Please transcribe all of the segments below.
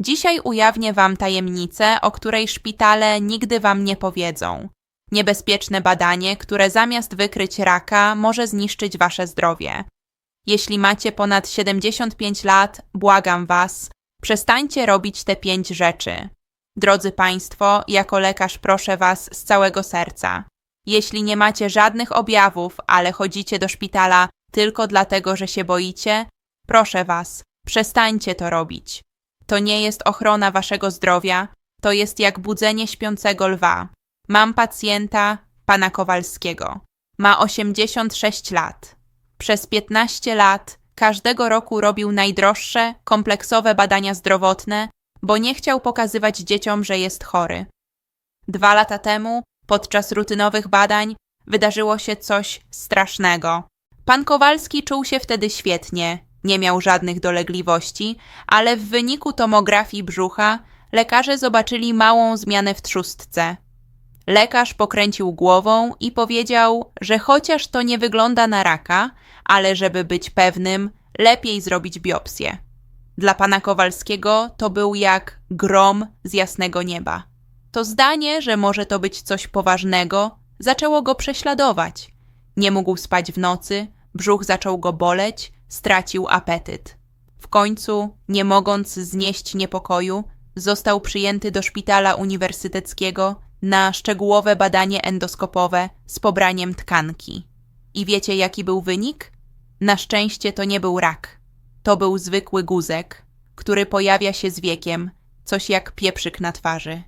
Dzisiaj ujawnię Wam tajemnicę, o której szpitale nigdy Wam nie powiedzą. Niebezpieczne badanie, które zamiast wykryć raka, może zniszczyć Wasze zdrowie. Jeśli macie ponad 75 lat, błagam Was, przestańcie robić te pięć rzeczy. Drodzy Państwo, jako lekarz proszę Was z całego serca. Jeśli nie macie żadnych objawów, ale chodzicie do szpitala tylko dlatego, że się boicie, proszę Was, przestańcie to robić. To nie jest ochrona Waszego zdrowia, to jest jak budzenie śpiącego lwa. Mam pacjenta, pana Kowalskiego. Ma 86 lat. Przez 15 lat każdego roku robił najdroższe, kompleksowe badania zdrowotne, bo nie chciał pokazywać dzieciom, że jest chory. Dwa lata temu, podczas rutynowych badań, wydarzyło się coś strasznego. Pan Kowalski czuł się wtedy świetnie, nie miał żadnych dolegliwości, ale w wyniku tomografii brzucha lekarze zobaczyli małą zmianę w trzustce. Lekarz pokręcił głową i powiedział, że chociaż to nie wygląda na raka, ale żeby być pewnym, lepiej zrobić biopsję. Dla pana Kowalskiego to był jak grom z jasnego nieba. To zdanie, że może to być coś poważnego, zaczęło go prześladować. Nie mógł spać w nocy, brzuch zaczął go boleć, stracił apetyt. W końcu, nie mogąc znieść niepokoju, został przyjęty do szpitala uniwersyteckiego na szczegółowe badanie endoskopowe z pobraniem tkanki. I wiecie, jaki był wynik? Na szczęście to nie był rak. To był zwykły guzek, który pojawia się z wiekiem, coś jak pieprzyk na twarzy.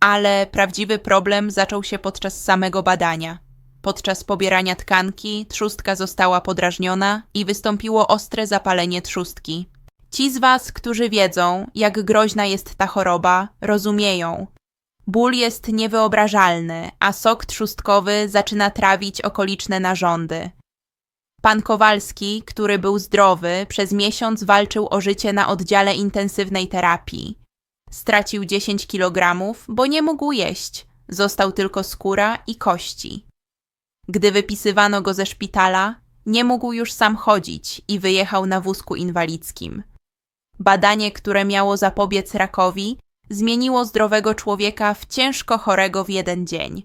Ale prawdziwy problem zaczął się podczas samego badania. Podczas pobierania tkanki trzustka została podrażniona i wystąpiło ostre zapalenie trzustki. Ci z Was, którzy wiedzą, jak groźna jest ta choroba, rozumieją. Ból jest niewyobrażalny, a sok trzustkowy zaczyna trawić okoliczne narządy. Pan Kowalski, który był zdrowy, przez miesiąc walczył o życie na oddziale intensywnej terapii. Stracił 10 kg, bo nie mógł jeść. Został tylko skóra i kości. Gdy wypisywano go ze szpitala, nie mógł już sam chodzić i wyjechał na wózku inwalidzkim. Badanie, które miało zapobiec rakowi, zmieniło zdrowego człowieka w ciężko chorego w jeden dzień.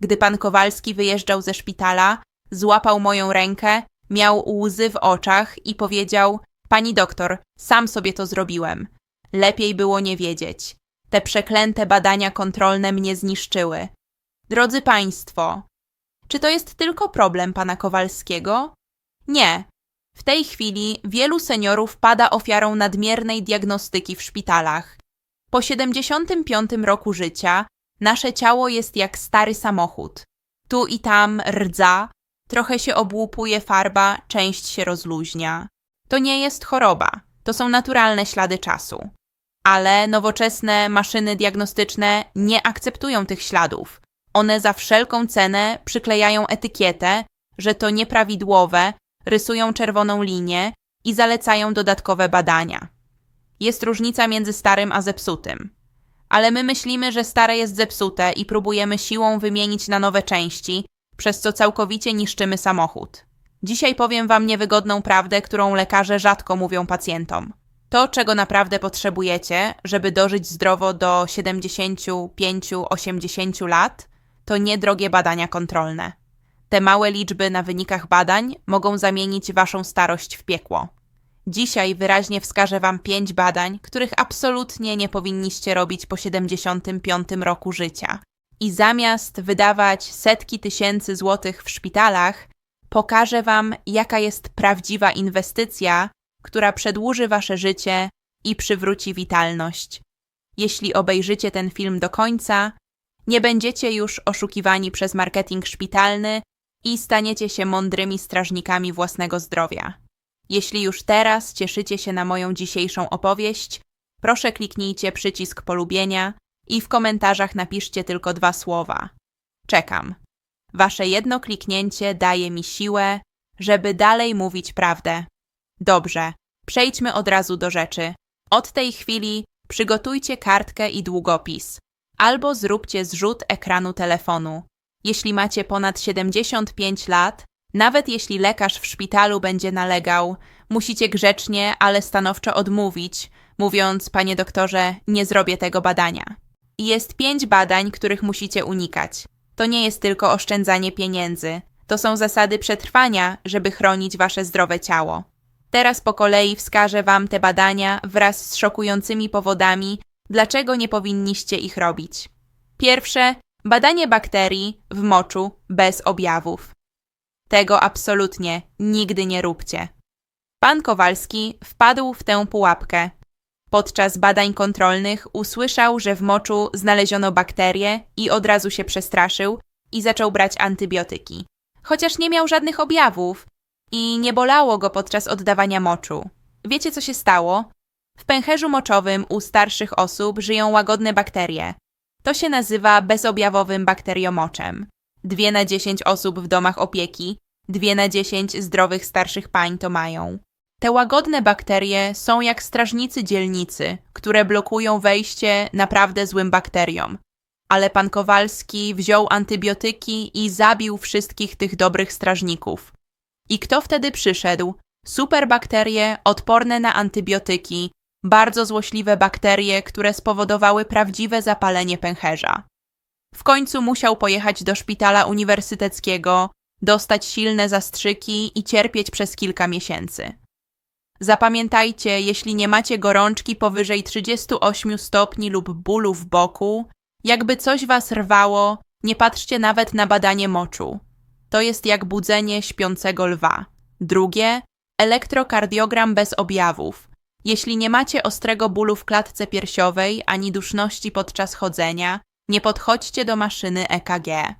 Gdy pan Kowalski wyjeżdżał ze szpitala, złapał moją rękę, miał łzy w oczach i powiedział: Pani doktor, sam sobie to zrobiłem. Lepiej było nie wiedzieć. Te przeklęte badania kontrolne mnie zniszczyły. Drodzy Państwo, czy to jest tylko problem pana Kowalskiego? Nie. W tej chwili wielu seniorów pada ofiarą nadmiernej diagnostyki w szpitalach. Po 75 roku życia nasze ciało jest jak stary samochód. Tu i tam rdza, trochę się obłupuje farba, część się rozluźnia. To nie jest choroba, to są naturalne ślady czasu. Ale nowoczesne maszyny diagnostyczne nie akceptują tych śladów. One za wszelką cenę przyklejają etykietę, że to nieprawidłowe, rysują czerwoną linię i zalecają dodatkowe badania. Jest różnica między starym a zepsutym. Ale my myślimy, że stare jest zepsute i próbujemy siłą wymienić na nowe części, przez co całkowicie niszczymy samochód. Dzisiaj powiem Wam niewygodną prawdę, którą lekarze rzadko mówią pacjentom. To, czego naprawdę potrzebujecie, żeby dożyć zdrowo do 75-80 lat, to niedrogie badania kontrolne. Te małe liczby na wynikach badań mogą zamienić Waszą starość w piekło. Dzisiaj wyraźnie wskażę Wam pięć badań, których absolutnie nie powinniście robić po 75 roku życia. I zamiast wydawać setki tysięcy złotych w szpitalach, pokażę Wam, jaka jest prawdziwa inwestycja, która przedłuży Wasze życie i przywróci witalność. Jeśli obejrzycie ten film do końca, nie będziecie już oszukiwani przez marketing szpitalny i staniecie się mądrymi strażnikami własnego zdrowia. Jeśli już teraz cieszycie się na moją dzisiejszą opowieść, proszę kliknijcie przycisk polubienia i w komentarzach napiszcie tylko dwa słowa. Czekam. Wasze jedno kliknięcie daje mi siłę, żeby dalej mówić prawdę. Dobrze, przejdźmy od razu do rzeczy. Od tej chwili przygotujcie kartkę i długopis, albo zróbcie zrzut ekranu telefonu. Jeśli macie ponad 75 lat, nawet jeśli lekarz w szpitalu będzie nalegał, musicie grzecznie, ale stanowczo odmówić, mówiąc: Panie doktorze, nie zrobię tego badania. Jest pięć badań, których musicie unikać. To nie jest tylko oszczędzanie pieniędzy, to są zasady przetrwania, żeby chronić wasze zdrowe ciało. Teraz po kolei wskażę wam te badania wraz z szokującymi powodami, dlaczego nie powinniście ich robić. Pierwsze badanie bakterii w moczu bez objawów. Tego absolutnie nigdy nie róbcie. Pan Kowalski wpadł w tę pułapkę. Podczas badań kontrolnych usłyszał, że w moczu znaleziono bakterie i od razu się przestraszył i zaczął brać antybiotyki. Chociaż nie miał żadnych objawów i nie bolało go podczas oddawania moczu. Wiecie co się stało? W pęcherzu moczowym u starszych osób żyją łagodne bakterie. To się nazywa bezobjawowym bakteriomoczem. Dwie na dziesięć osób w domach opieki, dwie na dziesięć zdrowych starszych pań to mają. Te łagodne bakterie są jak strażnicy dzielnicy, które blokują wejście naprawdę złym bakteriom. Ale pan Kowalski wziął antybiotyki i zabił wszystkich tych dobrych strażników. I kto wtedy przyszedł? Superbakterie odporne na antybiotyki, bardzo złośliwe bakterie, które spowodowały prawdziwe zapalenie pęcherza. W końcu musiał pojechać do szpitala uniwersyteckiego, dostać silne zastrzyki i cierpieć przez kilka miesięcy. Zapamiętajcie, jeśli nie macie gorączki powyżej 38 stopni lub bólu w boku, jakby coś was rwało, nie patrzcie nawet na badanie moczu. To jest jak budzenie śpiącego lwa. Drugie, elektrokardiogram bez objawów. Jeśli nie macie ostrego bólu w klatce piersiowej ani duszności podczas chodzenia, nie podchodźcie do maszyny EKG.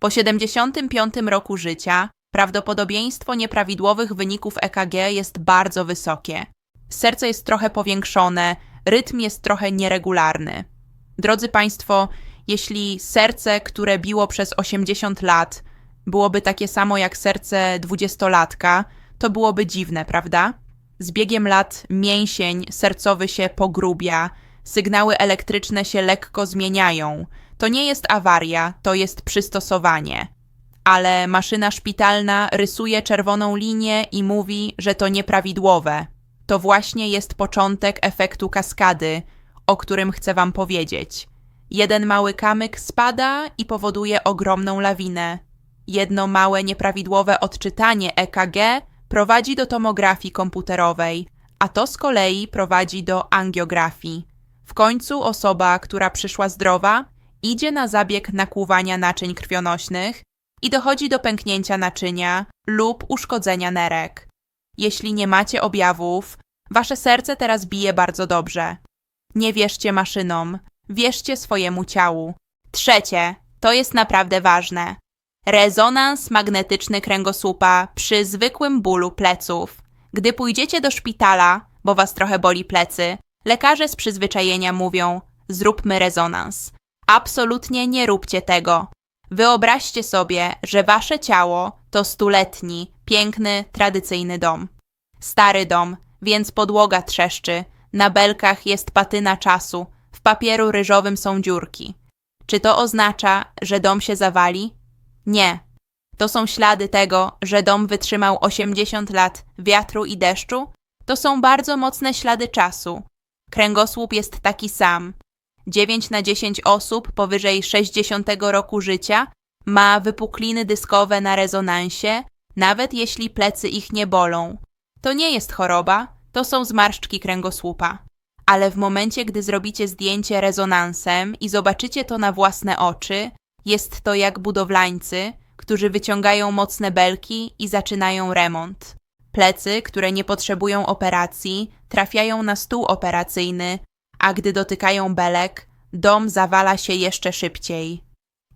Po 75 roku życia prawdopodobieństwo nieprawidłowych wyników EKG jest bardzo wysokie. Serce jest trochę powiększone, rytm jest trochę nieregularny. Drodzy Państwo, jeśli serce, które biło przez 80 lat, byłoby takie samo jak serce dwudziestolatka, to byłoby dziwne, prawda? Z biegiem lat mięsień sercowy się pogrubia, sygnały elektryczne się lekko zmieniają. To nie jest awaria, to jest przystosowanie. Ale maszyna szpitalna rysuje czerwoną linię i mówi, że to nieprawidłowe. To właśnie jest początek efektu kaskady, o którym chcę Wam powiedzieć. Jeden mały kamyk spada i powoduje ogromną lawinę. Jedno małe nieprawidłowe odczytanie EKG prowadzi do tomografii komputerowej, a to z kolei prowadzi do angiografii. W końcu osoba, która przyszła zdrowa, idzie na zabieg nakłuwania naczyń krwionośnych i dochodzi do pęknięcia naczynia lub uszkodzenia nerek. Jeśli nie macie objawów, wasze serce teraz bije bardzo dobrze. Nie wierzcie maszynom, wierzcie swojemu ciału. Trzecie, to jest naprawdę ważne. Rezonans magnetyczny kręgosłupa przy zwykłym bólu pleców. Gdy pójdziecie do szpitala, bo was trochę boli plecy, lekarze z przyzwyczajenia mówią: zróbmy rezonans. Absolutnie nie róbcie tego. Wyobraźcie sobie, że wasze ciało to stuletni, piękny, tradycyjny dom. Stary dom, więc podłoga trzeszczy, na belkach jest patyna czasu, w papieru ryżowym są dziurki. Czy to oznacza, że dom się zawali? Nie. To są ślady tego, że dom wytrzymał 80 lat wiatru i deszczu? To są bardzo mocne ślady czasu. Kręgosłup jest taki sam. 9 na 10 osób powyżej 60 roku życia ma wypukliny dyskowe na rezonansie, nawet jeśli plecy ich nie bolą. To nie jest choroba, to są zmarszczki kręgosłupa. Ale w momencie, gdy zrobicie zdjęcie rezonansem i zobaczycie to na własne oczy, jest to jak budowlańcy, którzy wyciągają mocne belki i zaczynają remont. Plecy, które nie potrzebują operacji, trafiają na stół operacyjny, a gdy dotykają belek, dom zawala się jeszcze szybciej.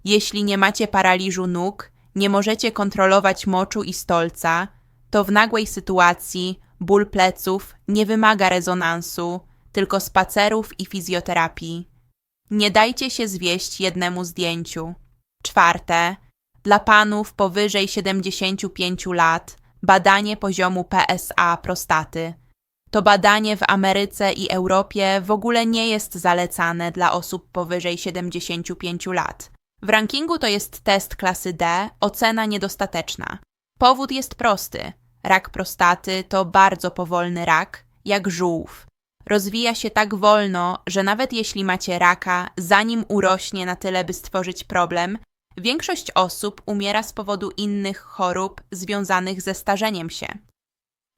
Jeśli nie macie paraliżu nóg, nie możecie kontrolować moczu i stolca, to w nagłej sytuacji ból pleców nie wymaga rezonansu, tylko spacerów i fizjoterapii. Nie dajcie się zwieść jednemu zdjęciu. Czwarte, dla panów powyżej 75 lat badanie poziomu PSA prostaty. To badanie w Ameryce i Europie w ogóle nie jest zalecane dla osób powyżej 75 lat. W rankingu to jest test klasy D, ocena niedostateczna. Powód jest prosty. Rak prostaty to bardzo powolny rak, jak żółw. Rozwija się tak wolno, że nawet jeśli macie raka, zanim urośnie na tyle, by stworzyć problem, większość osób umiera z powodu innych chorób związanych ze starzeniem się.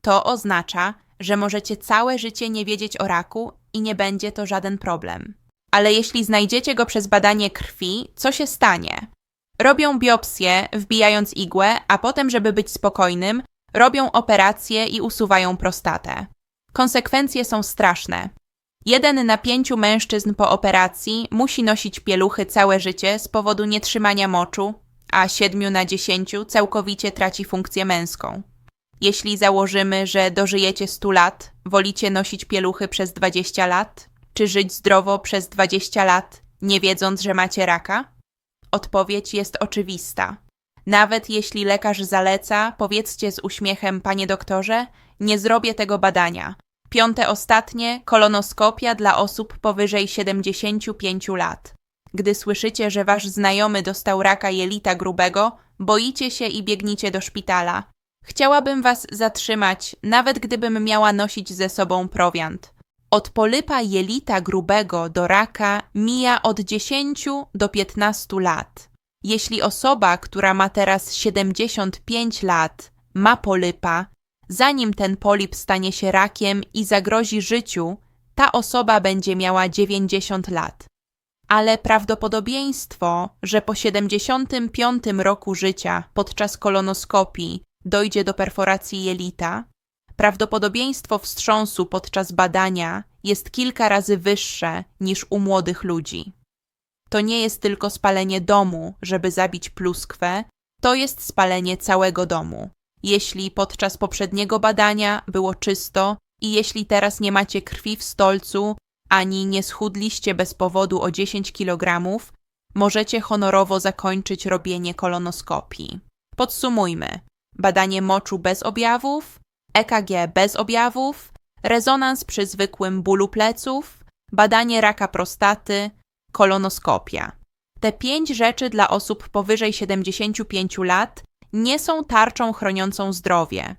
To oznacza, że możecie całe życie nie wiedzieć o raku i nie będzie to żaden problem. Ale jeśli znajdziecie go przez badanie krwi, co się stanie? Robią biopsję, wbijając igłę, a potem, żeby być spokojnym, robią operację i usuwają prostatę. Konsekwencje są straszne. Jeden na pięciu mężczyzn po operacji musi nosić pieluchy całe życie z powodu nietrzymania moczu, a siedmiu na dziesięciu całkowicie traci funkcję męską. Jeśli założymy, że dożyjecie 100 lat, wolicie nosić pieluchy przez 20 lat, czy żyć zdrowo przez 20 lat, nie wiedząc, że macie raka? Odpowiedź jest oczywista. Nawet jeśli lekarz zaleca, powiedzcie z uśmiechem, panie doktorze, nie zrobię tego badania. Piąte ostatnie kolonoskopia dla osób powyżej 75 lat. Gdy słyszycie, że wasz znajomy dostał raka jelita grubego, boicie się i biegnicie do szpitala. Chciałabym was zatrzymać, nawet gdybym miała nosić ze sobą prowiant. Od polypa jelita grubego do raka mija od 10 do 15 lat. Jeśli osoba, która ma teraz 75 lat, ma polypa, zanim ten polip stanie się rakiem i zagrozi życiu, ta osoba będzie miała 90 lat. Ale prawdopodobieństwo, że po 75 roku życia podczas kolonoskopii dojdzie do perforacji jelita, prawdopodobieństwo wstrząsu podczas badania jest kilka razy wyższe niż u młodych ludzi. To nie jest tylko spalenie domu, żeby zabić pluskwę, to jest spalenie całego domu. Jeśli podczas poprzedniego badania było czysto i jeśli teraz nie macie krwi w stolcu, ani nie schudliście bez powodu o 10 kg, możecie honorowo zakończyć robienie kolonoskopii. Podsumujmy badanie moczu bez objawów, EKG bez objawów, rezonans przy zwykłym bólu pleców, badanie raka prostaty, kolonoskopia. Te pięć rzeczy dla osób powyżej 75 lat nie są tarczą chroniącą zdrowie,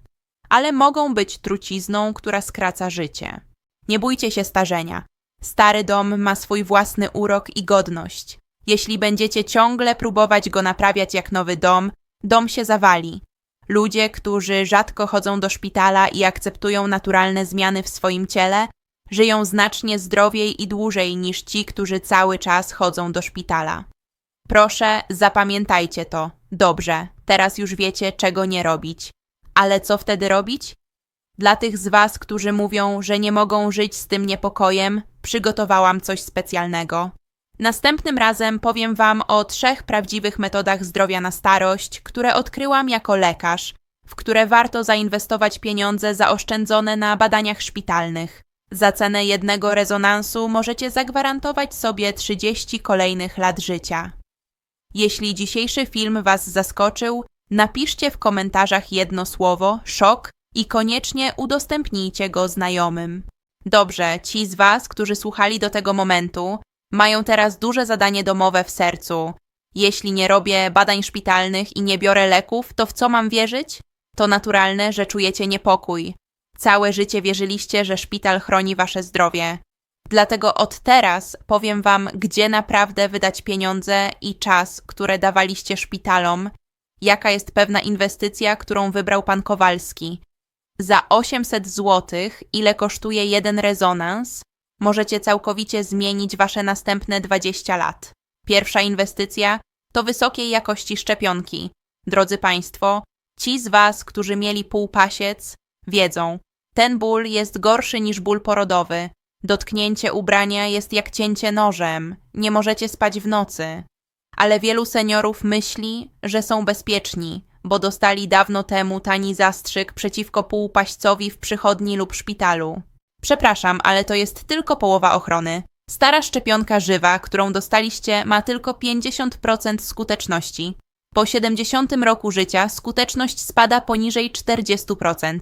ale mogą być trucizną, która skraca życie. Nie bójcie się starzenia. Stary dom ma swój własny urok i godność. Jeśli będziecie ciągle próbować go naprawiać jak nowy dom, dom się zawali. Ludzie, którzy rzadko chodzą do szpitala i akceptują naturalne zmiany w swoim ciele, żyją znacznie zdrowiej i dłużej niż ci, którzy cały czas chodzą do szpitala. Proszę, zapamiętajcie to. Dobrze, teraz już wiecie, czego nie robić. Ale co wtedy robić? Dla tych z Was, którzy mówią, że nie mogą żyć z tym niepokojem, przygotowałam coś specjalnego. Następnym razem powiem Wam o trzech prawdziwych metodach zdrowia na starość, które odkryłam jako lekarz, w które warto zainwestować pieniądze zaoszczędzone na badaniach szpitalnych. Za cenę jednego rezonansu możecie zagwarantować sobie 30 kolejnych lat życia. Jeśli dzisiejszy film Was zaskoczył, napiszcie w komentarzach jedno słowo szok i koniecznie udostępnijcie go znajomym. Dobrze, ci z Was, którzy słuchali do tego momentu, mają teraz duże zadanie domowe w sercu. Jeśli nie robię badań szpitalnych i nie biorę leków, to w co mam wierzyć? To naturalne, że czujecie niepokój. Całe życie wierzyliście, że szpital chroni wasze zdrowie. Dlatego od teraz powiem wam, gdzie naprawdę wydać pieniądze i czas, które dawaliście szpitalom, jaka jest pewna inwestycja, którą wybrał pan Kowalski. Za 800 zł, ile kosztuje jeden rezonans, możecie całkowicie zmienić wasze następne 20 lat. Pierwsza inwestycja to wysokiej jakości szczepionki. Drodzy Państwo, ci z Was, którzy mieli półpasiec, wiedzą, ten ból jest gorszy niż ból porodowy. Dotknięcie ubrania jest jak cięcie nożem, nie możecie spać w nocy. Ale wielu seniorów myśli, że są bezpieczni, bo dostali dawno temu tani zastrzyk przeciwko półpaścowi w przychodni lub szpitalu. Przepraszam, ale to jest tylko połowa ochrony. Stara szczepionka żywa, którą dostaliście, ma tylko 50% skuteczności. Po 70 roku życia skuteczność spada poniżej 40%.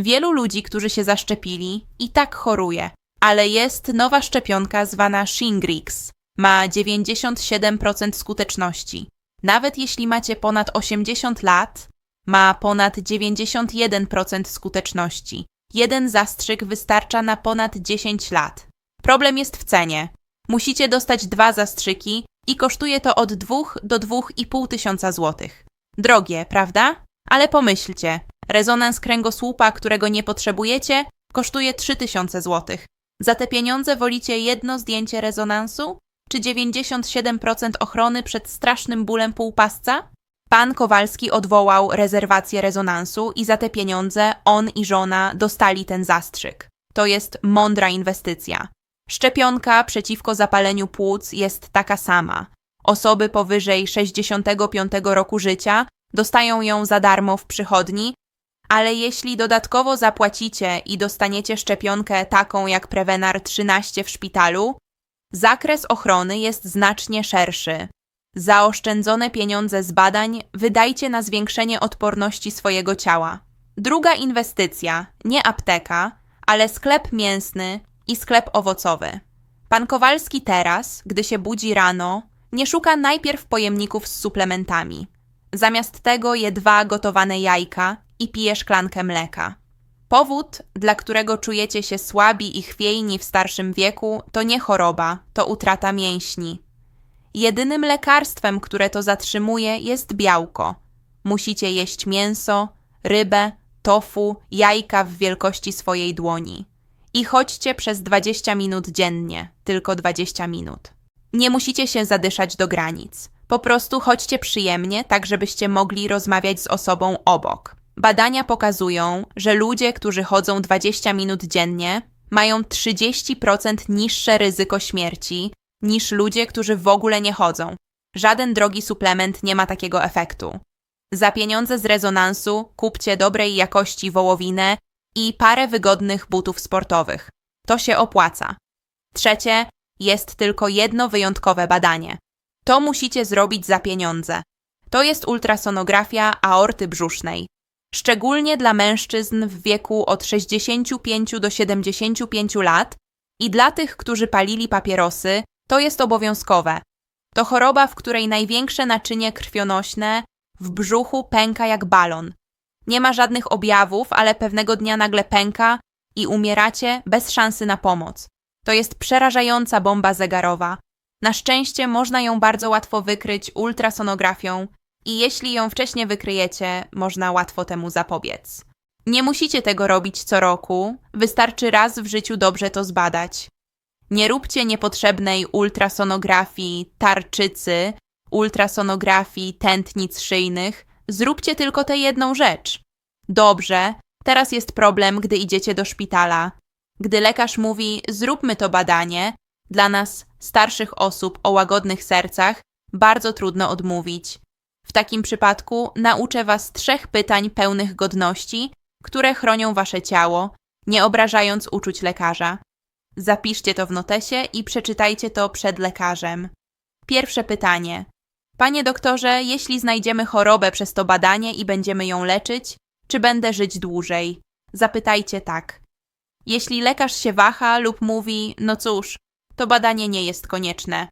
Wielu ludzi, którzy się zaszczepili, i tak choruje, ale jest nowa szczepionka zwana Shingrix. Ma 97% skuteczności. Nawet jeśli macie ponad 80 lat, ma ponad 91% skuteczności. jeden zastrzyk wystarcza na ponad 10 lat. Problem jest w cenie. Musicie dostać dwa zastrzyki i kosztuje to od 2 do 2,5 tysiąca złotych. Drogie, prawda? Ale pomyślcie, rezonans kręgosłupa, którego nie potrzebujecie, kosztuje 3000 złotych. Za te pieniądze wolicie jedno zdjęcie rezonansu czy 97% ochrony przed strasznym bólem półpasca? Pan Kowalski odwołał rezerwację rezonansu i za te pieniądze on i żona dostali ten zastrzyk. To jest mądra inwestycja. Szczepionka przeciwko zapaleniu płuc jest taka sama. Osoby powyżej 65 roku życia dostają ją za darmo w przychodni, ale jeśli dodatkowo zapłacicie i dostaniecie szczepionkę taką jak Prevenar 13 w szpitalu, zakres ochrony jest znacznie szerszy. Zaoszczędzone pieniądze z badań wydajcie na zwiększenie odporności swojego ciała. Druga inwestycja, nie apteka, ale sklep mięsny i sklep owocowy. Pan Kowalski teraz, gdy się budzi rano, nie szuka najpierw pojemników z suplementami. Zamiast tego je dwa gotowane jajka i pije szklankę mleka. Powód, dla którego czujecie się słabi i chwiejni w starszym wieku, to nie choroba, to utrata mięśni. Jedynym lekarstwem, które to zatrzymuje, jest białko. Musicie jeść mięso, rybę, tofu, jajka w wielkości swojej dłoni. I chodźcie przez 20 minut dziennie, tylko 20 minut. Nie musicie się zadyszać do granic. Po prostu chodźcie przyjemnie, tak żebyście mogli rozmawiać z osobą obok. Badania pokazują, że ludzie, którzy chodzą 20 minut dziennie, mają 30% niższe ryzyko śmierci niż ludzie, którzy w ogóle nie chodzą. Żaden drogi suplement nie ma takiego efektu. Za pieniądze z rezonansu kupcie dobrej jakości wołowinę i parę wygodnych butów sportowych. To się opłaca. Trzecie, jest tylko jedno wyjątkowe badanie. To musicie zrobić za pieniądze. To jest ultrasonografia aorty brzusznej. Szczególnie dla mężczyzn w wieku od 65 do 75 lat i dla tych, którzy palili papierosy, to jest obowiązkowe. To choroba, w której największe naczynie krwionośne w brzuchu pęka jak balon. Nie ma żadnych objawów, ale pewnego dnia nagle pęka i umieracie bez szansy na pomoc. To jest przerażająca bomba zegarowa. Na szczęście można ją bardzo łatwo wykryć ultrasonografią i jeśli ją wcześniej wykryjecie, można łatwo temu zapobiec. Nie musicie tego robić co roku, wystarczy raz w życiu dobrze to zbadać. Nie róbcie niepotrzebnej ultrasonografii tarczycy, ultrasonografii tętnic szyjnych, zróbcie tylko tę jedną rzecz. Dobrze, teraz jest problem, gdy idziecie do szpitala. Gdy lekarz mówi, zróbmy to badanie, dla nas, starszych osób o łagodnych sercach, bardzo trudno odmówić. W takim przypadku nauczę Was trzech pytań pełnych godności, które chronią Wasze ciało, nie obrażając uczuć lekarza. Zapiszcie to w notesie i przeczytajcie to przed lekarzem. Pierwsze pytanie. Panie doktorze, jeśli znajdziemy chorobę przez to badanie i będziemy ją leczyć, czy będę żyć dłużej? Zapytajcie tak. Jeśli lekarz się waha lub mówi, no cóż, to badanie nie jest konieczne.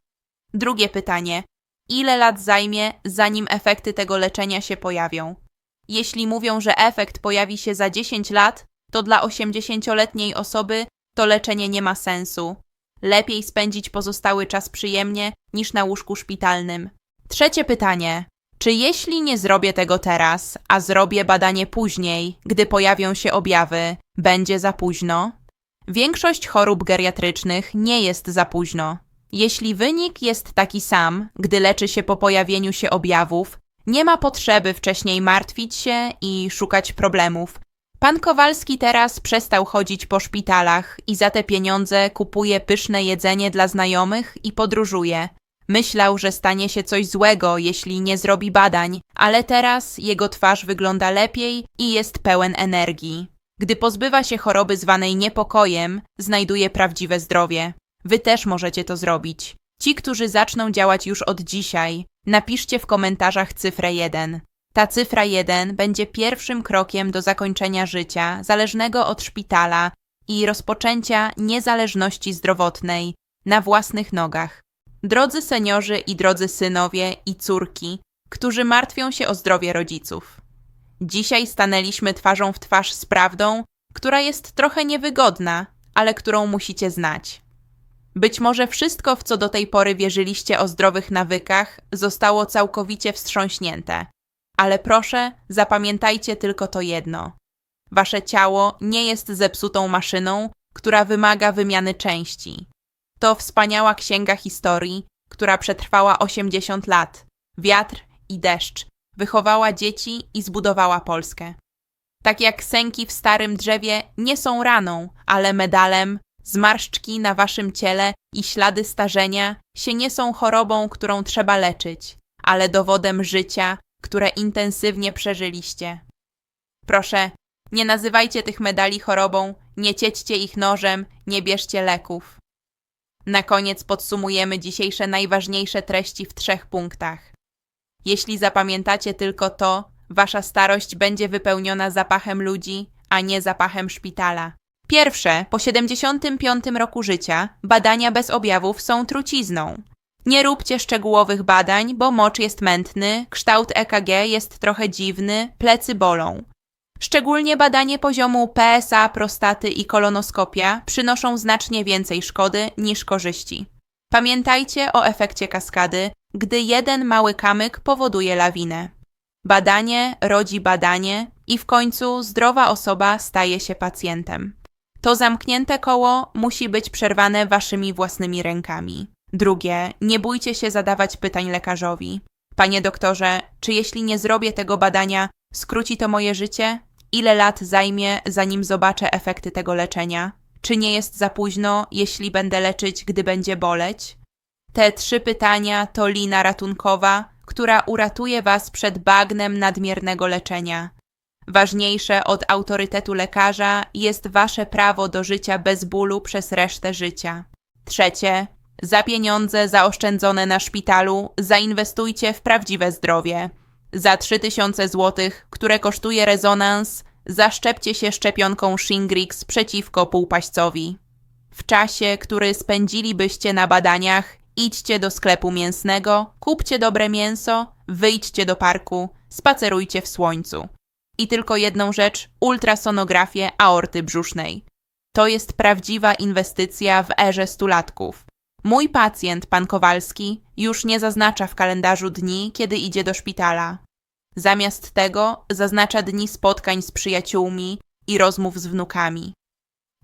Drugie pytanie. Ile lat zajmie, zanim efekty tego leczenia się pojawią? Jeśli mówią, że efekt pojawi się za 10 lat, to dla 80-letniej osoby to leczenie nie ma sensu. Lepiej spędzić pozostały czas przyjemnie niż na łóżku szpitalnym. Trzecie pytanie. Czy jeśli nie zrobię tego teraz, a zrobię badanie później, gdy pojawią się objawy, będzie za późno? Większość chorób geriatrycznych nie jest za późno. Jeśli wynik jest taki sam, gdy leczy się po pojawieniu się objawów, nie ma potrzeby wcześniej martwić się i szukać problemów. Pan Kowalski teraz przestał chodzić po szpitalach i za te pieniądze kupuje pyszne jedzenie dla znajomych i podróżuje. Myślał, że stanie się coś złego, jeśli nie zrobi badań, ale teraz jego twarz wygląda lepiej i jest pełen energii. Gdy pozbywa się choroby zwanej niepokojem, znajduje prawdziwe zdrowie. Wy też możecie to zrobić. Ci, którzy zaczną działać już od dzisiaj, napiszcie w komentarzach cyfrę 1. Ta cyfra 1 będzie pierwszym krokiem do zakończenia życia zależnego od szpitala i rozpoczęcia niezależności zdrowotnej na własnych nogach. Drodzy seniorzy i drodzy synowie i córki, którzy martwią się o zdrowie rodziców. Dzisiaj stanęliśmy twarzą w twarz z prawdą która jest trochę niewygodna, ale którą musicie znać. Być może wszystko, w co do tej pory wierzyliście o zdrowych nawykach, zostało całkowicie wstrząśnięte. Ale proszę, zapamiętajcie tylko to jedno. Wasze ciało nie jest zepsutą maszyną, która wymaga wymiany części. To wspaniała księga historii, która przetrwała 80 lat. Wiatr i deszcz wychowała dzieci i zbudowała Polskę. Tak jak sęki w starym drzewie nie są raną, ale medalem, zmarszczki na waszym ciele i ślady starzenia się nie są chorobą, którą trzeba leczyć, ale dowodem życia, które intensywnie przeżyliście. Proszę, nie nazywajcie tych medali chorobą, nie ciećcie ich nożem, nie bierzcie leków. Na koniec podsumujemy dzisiejsze najważniejsze treści w trzech punktach. Jeśli zapamiętacie tylko to, wasza starość będzie wypełniona zapachem ludzi, a nie zapachem szpitala. Pierwsze, po 75 roku życia, badania bez objawów są trucizną. Nie róbcie szczegółowych badań, bo mocz jest mętny, kształt EKG jest trochę dziwny, plecy bolą. Szczególnie badanie poziomu PSA, prostaty i kolonoskopia przynoszą znacznie więcej szkody niż korzyści. Pamiętajcie o efekcie kaskady, gdy jeden mały kamyk powoduje lawinę. Badanie rodzi badanie i w końcu zdrowa osoba staje się pacjentem. To zamknięte koło musi być przerwane waszymi własnymi rękami. Drugie, nie bójcie się zadawać pytań lekarzowi. Panie doktorze, czy jeśli nie zrobię tego badania, skróci to moje życie? Ile lat zajmie, zanim zobaczę efekty tego leczenia? Czy nie jest za późno, jeśli będę leczyć, gdy będzie boleć? Te trzy pytania to lina ratunkowa, która uratuje Was przed bagnem nadmiernego leczenia. Ważniejsze od autorytetu lekarza jest Wasze prawo do życia bez bólu przez resztę życia. Trzecie, za pieniądze zaoszczędzone na szpitalu zainwestujcie w prawdziwe zdrowie. Za 3000 zł, które kosztuje rezonans, zaszczepcie się szczepionką Shingrix przeciwko półpaścowi. W czasie, który spędzilibyście na badaniach, idźcie do sklepu mięsnego, kupcie dobre mięso, wyjdźcie do parku, spacerujcie w słońcu. I tylko jedną rzecz ultrasonografię aorty brzusznej. To jest prawdziwa inwestycja w erze stulatków. Mój pacjent, pan Kowalski, już nie zaznacza w kalendarzu dni, kiedy idzie do szpitala. Zamiast tego zaznacza dni spotkań z przyjaciółmi i rozmów z wnukami.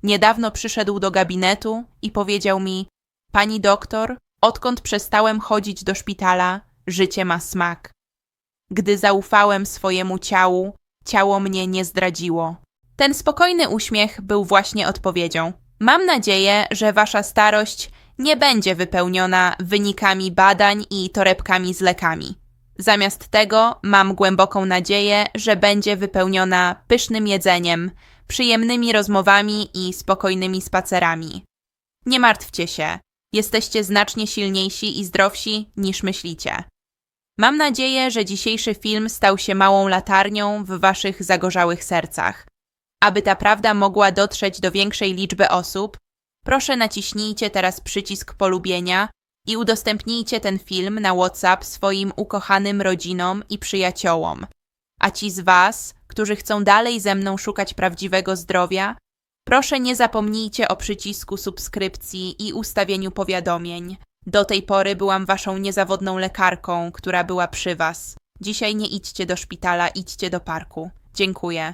Niedawno przyszedł do gabinetu i powiedział mi: Pani doktor, odkąd przestałem chodzić do szpitala, życie ma smak. Gdy zaufałem swojemu ciału, ciało mnie nie zdradziło. Ten spokojny uśmiech był właśnie odpowiedzią. Mam nadzieję, że wasza starość nie będzie wypełniona wynikami badań i torebkami z lekami. Zamiast tego mam głęboką nadzieję, że będzie wypełniona pysznym jedzeniem, przyjemnymi rozmowami i spokojnymi spacerami. Nie martwcie się, jesteście znacznie silniejsi i zdrowsi niż myślicie. Mam nadzieję, że dzisiejszy film stał się małą latarnią w waszych zagorzałych sercach. Aby ta prawda mogła dotrzeć do większej liczby osób, proszę naciśnijcie teraz przycisk polubienia i udostępnijcie ten film na WhatsApp swoim ukochanym rodzinom i przyjaciołom. A ci z Was, którzy chcą dalej ze mną szukać prawdziwego zdrowia, proszę nie zapomnijcie o przycisku subskrypcji i ustawieniu powiadomień. Do tej pory byłam Waszą niezawodną lekarką, która była przy Was. Dzisiaj nie idźcie do szpitala, idźcie do parku. Dziękuję.